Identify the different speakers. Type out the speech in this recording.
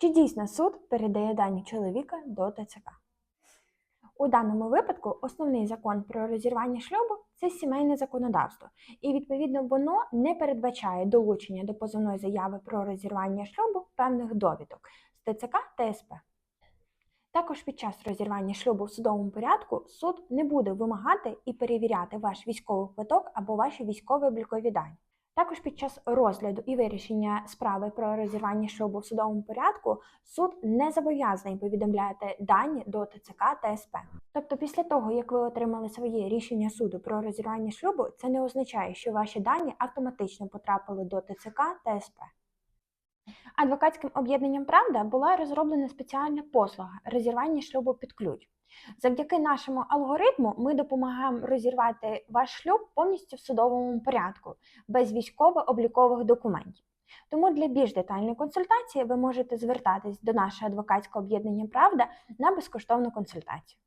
Speaker 1: Чи дійсно суд передає дані чоловіка до ТЦК? У даному випадку основний закон про розірвання шлюбу це сімейне законодавство, і відповідно воно не передбачає долучення до позовної заяви про розірвання шлюбу певних довідок з ТЦК та СП. Також під час розірвання шлюбу в судовому порядку суд не буде вимагати і перевіряти ваш військовий квиток або ваші військові облікові дані. Також під час розгляду і вирішення справи про розірвання шлюбу в судовому порядку суд не зобов'язаний повідомляти дані до ТЦК та СП. Тобто, після того, як ви отримали своє рішення суду про розірвання шлюбу, це не означає, що ваші дані автоматично потрапили до ТЦК та СП. Адвокатським об'єднанням Правда була розроблена спеціальна послуга розірвання шлюбу під ключ. Завдяки нашому алгоритму ми допомагаємо розірвати ваш шлюб повністю в судовому порядку, без військово-облікових документів. Тому для більш детальної консультації ви можете звертатись до нашого адвокатського об'єднання Правда на безкоштовну консультацію.